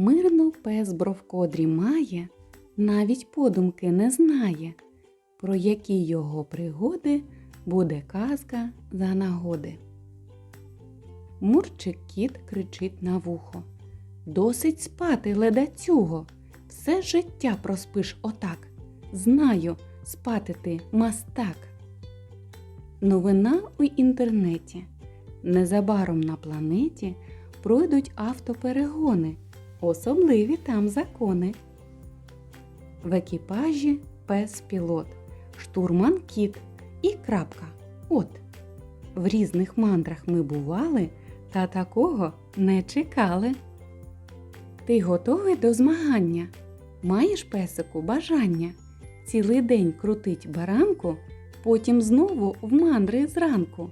Мирно пес Бровко дрімає, навіть подумки не знає, про які його пригоди буде казка за нагоди. Мурчик кіт кричить на вухо. Досить спати, ледацюго. Все життя проспиш отак. Знаю, спати ти мастак. Новина у інтернеті. Незабаром на планеті пройдуть автоперегони, особливі там закони. В екіпажі пес пілот, штурман кіт і крапка. От. В різних мандрах ми бували, та такого не чекали. Ти готовий до змагання? Маєш песику бажання? Цілий день крутить баранку, потім знову в мандри зранку.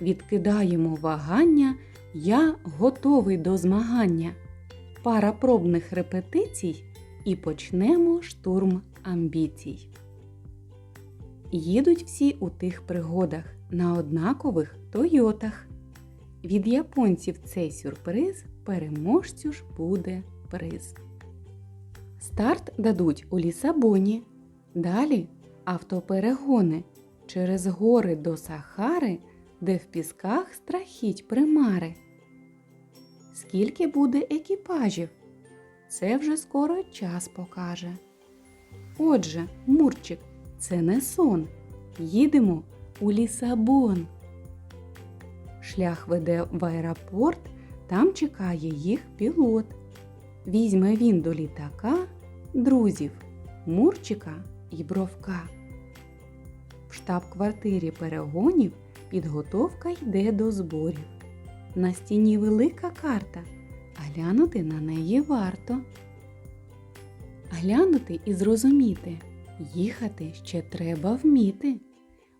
Відкидаємо вагання, я готовий до змагання. Пара пробних репетицій і почнемо штурм амбіцій. Їдуть всі у тих пригодах на однакових Тойотах. Від японців цей сюрприз переможцю ж буде приз. Старт дадуть у Лісабоні. Далі автоперегони через гори до Сахари, де в пісках страхіть примари. Скільки буде екіпажів? Це вже скоро час покаже. Отже, Мурчик, це не сон. Їдемо у Лісабон. Шлях веде в аеропорт, там чекає їх пілот. Візьме він до літака друзів Мурчика і Бровка. В штаб-квартирі перегонів підготовка йде до зборів. На стіні велика карта, глянути на неї варто. Глянути і зрозуміти, їхати ще треба вміти.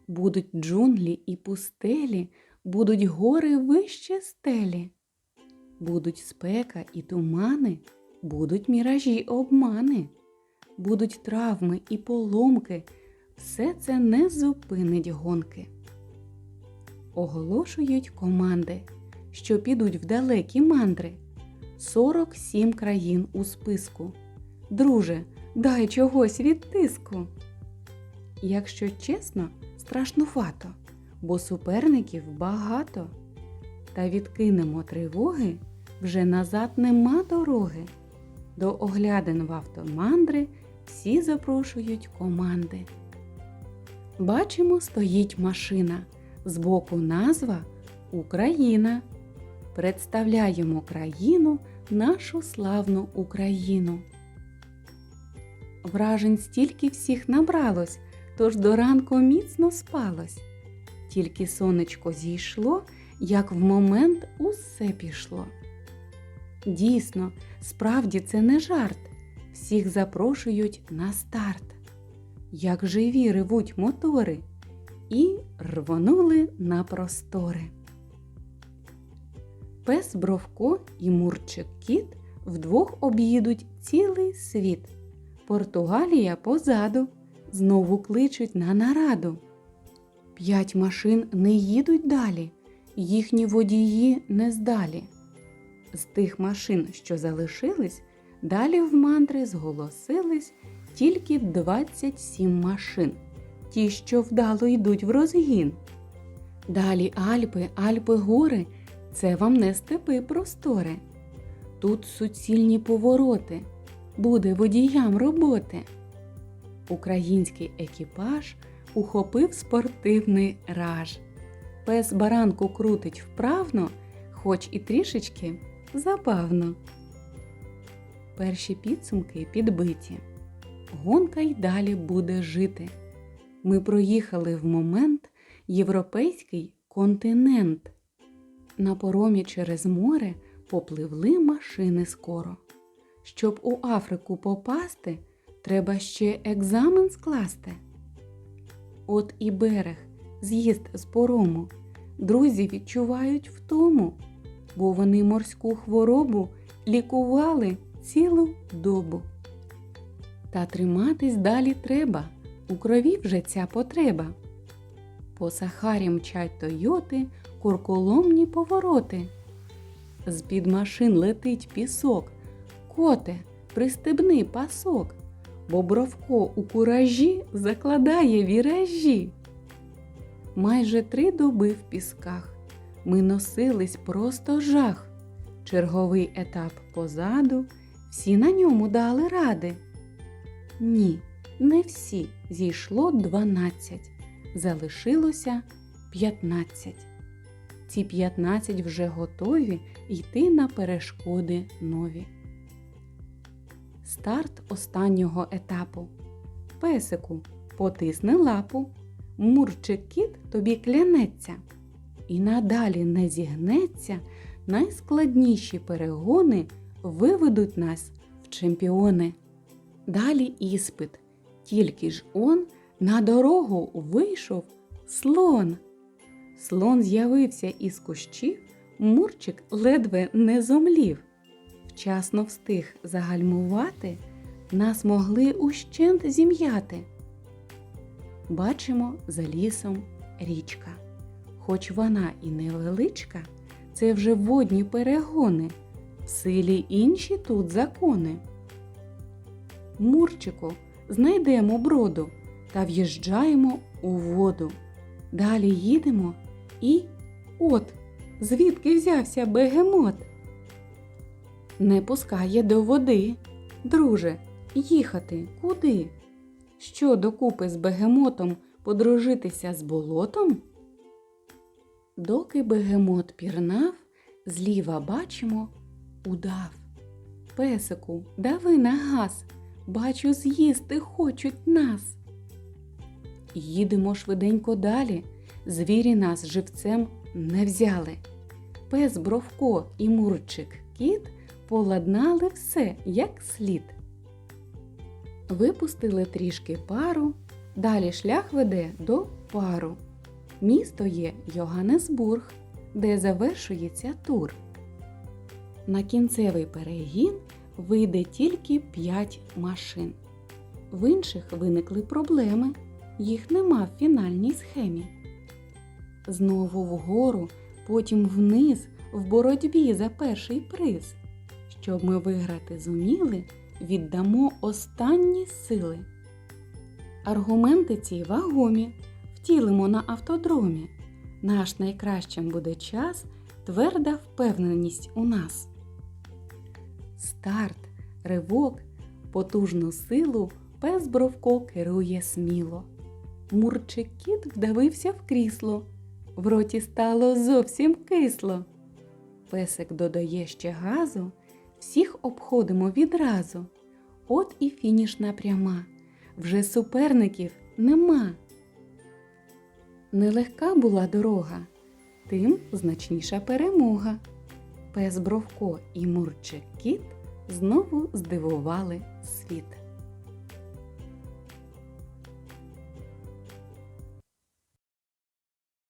Будуть джунглі і пустелі, будуть гори вище стелі. Будуть спека і тумани, будуть міражі обмани, будуть травми і поломки, все це не зупинить гонки. Оголошують команди, що підуть в далекі мандри. 47 країн у списку. Друже, дай чогось від тиску. Якщо чесно, страшнувато, бо суперників багато. Та відкинемо тривоги, вже назад нема дороги. До оглядин в автомандри всі запрошують команди. Бачимо, стоїть машина. Збоку назва Україна. Представляємо країну, нашу славну Україну. Вражень стільки всіх набралось, тож до ранку міцно спалось. Тільки сонечко зійшло, як в момент усе пішло. Дійсно, справді це не жарт. Всіх запрошують на старт. Як живі ревуть мотори, і рвонули на простори. Пес Бровко і Мурчик Кіт вдвох об'їдуть цілий світ. Португалія позаду знову кличуть на нараду. П'ять машин не їдуть далі, їхні водії не здалі. З тих машин, що залишились, далі в мандри зголосились тільки 27 машин, ті, що вдало йдуть в розгін. Далі Альпи, Альпи гори це вам не степи простори. Тут суцільні повороти, буде водіям роботи. Український екіпаж ухопив спортивний раж. Пес баранку крутить вправно, хоч і трішечки забавно. Перші підсумки підбиті. Гонка й далі буде жити. Ми проїхали в момент європейський континент. На поромі через море попливли машини скоро. Щоб у Африку попасти, треба ще екзамен скласти. От і берег, з'їзд з порому, друзі відчувають втому, бо вони морську хворобу лікували цілу добу. Та триматись далі треба, у крові вже ця потреба. По Сахарі мчать Тойоти, курколомні повороти. З-під машин летить пісок. Коте, пристебни пасок, бо бровко у куражі закладає віражі. Майже три доби в пісках ми носились просто жах. Черговий етап позаду, всі на ньому дали ради. Ні, не всі зійшло дванадцять, залишилося п'ятнадцять. Ці п'ятнадцять вже готові йти на перешкоди нові. Старт останнього етапу. Песику, потисни лапу. Мурчик кіт тобі клянеться. І надалі не зігнеться, найскладніші перегони виведуть нас в чемпіони. Далі іспит, тільки ж он на дорогу вийшов слон. Слон з'явився із кущів, Мурчик ледве не зомлів. Вчасно встиг загальмувати, нас могли ущент зім'яти. Бачимо за лісом річка. Хоч вона і невеличка, це вже водні перегони, в силі інші тут закони. Мурчику, знайдемо броду та в'їжджаємо у воду. Далі їдемо і от, звідки взявся бегемот. Не пускає до води. Друже, їхати куди? Що докупи з бегемотом подружитися з болотом? Доки бегемот пірнав, зліва бачимо удав. Песику, дави на газ, бачу, з'їсти хочуть нас. Їдемо швиденько далі, звірі нас живцем не взяли. Пес Бровко і Мурчик кіт поладнали все як слід. Випустили трішки пару, далі шлях веде до пару. Місто є Йоганнесбург, де завершується тур. На кінцевий перегін вийде тільки 5 машин. В інших виникли проблеми, їх нема в фінальній схемі. Знову вгору, потім вниз в боротьбі за перший приз. Щоб ми виграти зуміли, віддамо останні сили. Аргументи ці вагомі, втілимо на автодромі. Наш найкращим буде час, тверда впевненість у нас. Старт, ривок, потужну силу пес Бровко керує сміло. Мурчик кіт вдавився в крісло, в роті стало зовсім кисло. Песик додає ще газу, всіх обходимо відразу. От і фінішна пряма, вже суперників нема. Нелегка була дорога, тим значніша перемога. Пес Бровко і Мурчик кіт знову здивували світ.